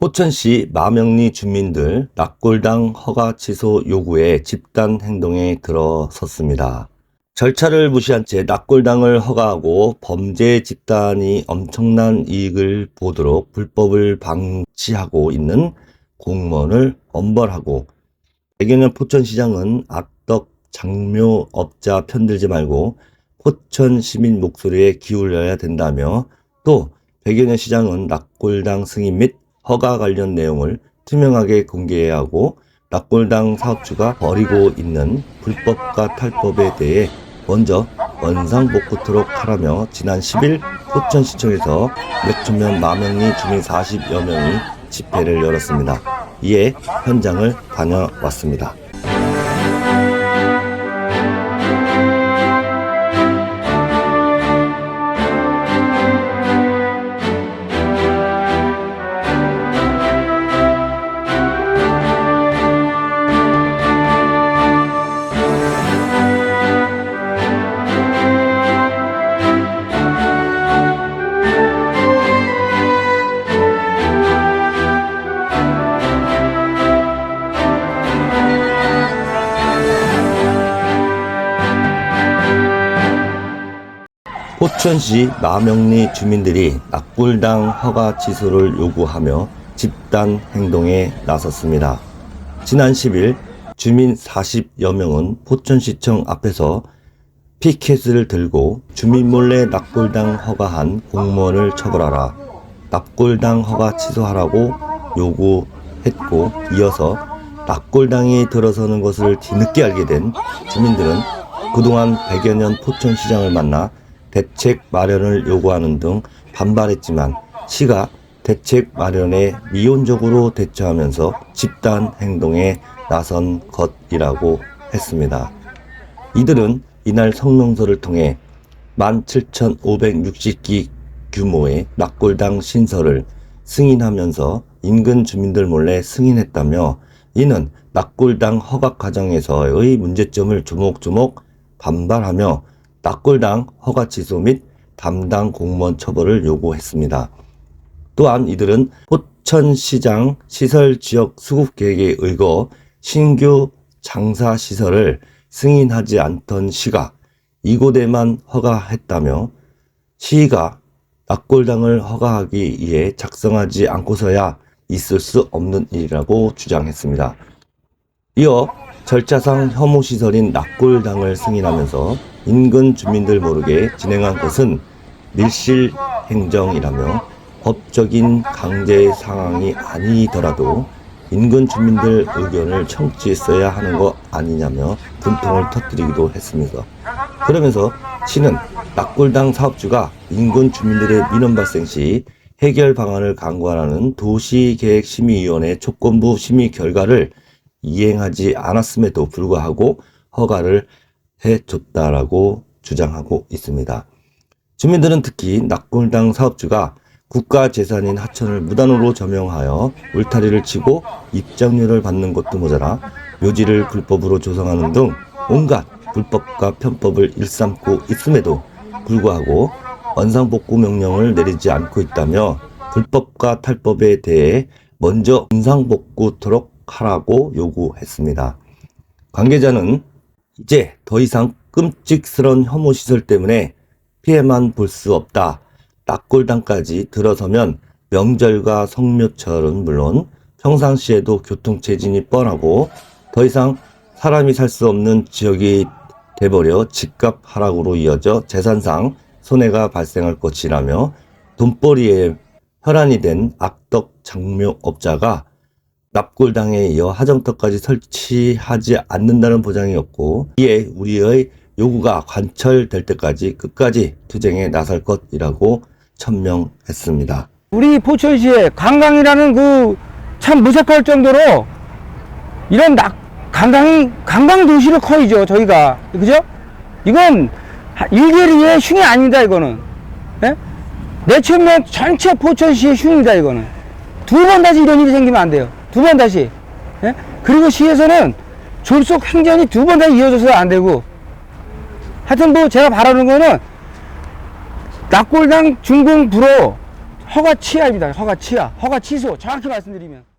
포천시 마명리 주민들 낙골당 허가 취소 요구에 집단 행동에 들어섰습니다. 절차를 무시한 채 낙골당을 허가하고 범죄 집단이 엄청난 이익을 보도록 불법을 방치하고 있는 공무원을 엄벌하고 100여 년 포천시장은 악덕 장묘업자 편들지 말고 포천 시민 목소리에 기울여야 된다며 또 100여 년 시장은 낙골당 승인 및 허가 관련 내용을 투명하게 공개해야 하고 낙골당 사업주가 벌이고 있는 불법과 탈법에 대해 먼저 원상복구토록 하라며 지난 10일 포천시청에서 몇천명 마명리 주민 40여 명이 집회를 열었습니다. 이에 현장을 다녀왔습니다. 포천시 마명리 주민들이 낙골당 허가 취소를 요구하며 집단 행동에 나섰습니다. 지난 10일 주민 40여 명은 포천시청 앞에서 피켓을 들고 주민 몰래 낙골당 허가한 공무원을 처벌하라. 낙골당 허가 취소하라고 요구했고 이어서 낙골당이 들어서는 것을 뒤늦게 알게 된 주민들은 그동안 100여 년 포천시장을 만나 대책 마련을 요구하는 등 반발했지만 시가 대책 마련에 미온적으로 대처하면서 집단 행동에 나선 것이라고 했습니다. 이들은 이날 성명서를 통해 17,560기 규모의 낙골당 신설을 승인하면서 인근 주민들 몰래 승인했다며 이는 낙골당 허각 과정에서의 문제점을 조목조목 반발하며 낙골당 허가 취소 및 담당 공무원 처벌을 요구했습니다. 또한 이들은 포천시장 시설 지역 수급 계획에 의거 신규 장사 시설을 승인하지 않던 시가 이곳에만 허가했다며 시가 낙골당을 허가하기 위해 작성하지 않고서야 있을 수 없는 일이라고 주장했습니다. 이어 절차상 혐오시설인 낙골당을 승인하면서 인근 주민들 모르게 진행한 것은 밀실 행정이라며 법적인 강제 상황이 아니더라도 인근 주민들 의견을 청취했어야 하는 것 아니냐며 분통을 터뜨리기도 했습니다. 그러면서 시는 낙골당 사업주가 인근 주민들의 민원 발생 시 해결 방안을 강구하라는 도시계획심의위원회 조건부 심의 결과를 이행하지 않았음에도 불구하고 허가를 해줬다라고 주장하고 있습니다. 주민들은 특히 낙골당 사업주가 국가 재산인 하천을 무단으로 점용하여 울타리를 치고 입장료를 받는 것도 모자라 묘지를 불법으로 조성하는 등 온갖 불법과 편법을 일삼고 있음에도 불구하고 원상복구 명령을 내리지 않고 있다며 불법과 탈법에 대해 먼저 원상복구토록 하라고 요구했습니다. 관계자는 이제 더 이상 끔찍스런 혐오 시설 때문에 피해만 볼 수 없다. 낙골당까지 들어서면 명절과 성묘철은 물론 평상시에도 교통체진이 뻔하고 더 이상 사람이 살 수 없는 지역이 돼버려 집값 하락으로 이어져 재산상 손해가 발생할 것이라며 돈벌이에 혈안이 된 악덕 장묘업자가 납골당에 이어 하정터까지 설치하지 않는다는 보장이 없고 이에 우리의 요구가 관철될 때까지 끝까지 투쟁에 나설 것이라고 천명했습니다. 우리 포천시에 관광이라는 그 참 무색할 정도로 이런 낙, 관광이, 관광 도시를 커이죠, 저희가. 그죠? 이건 하- 일개리의 흉이 아닙니다, 이거는. 예? 내천면 전체 포천시의 흉이다, 이거는. 두 번 다시 이런 일이 생기면 안 돼요. 두 번 다시. 예? 그리고 시에서는 졸속 행전이 두 번 다시 이어져서 안 되고. 하여튼 뭐 제가 바라는 거는 낙골당 준공부로 허가 취하입니다. 허가 취하. 허가 취소. 정확히 말씀드리면.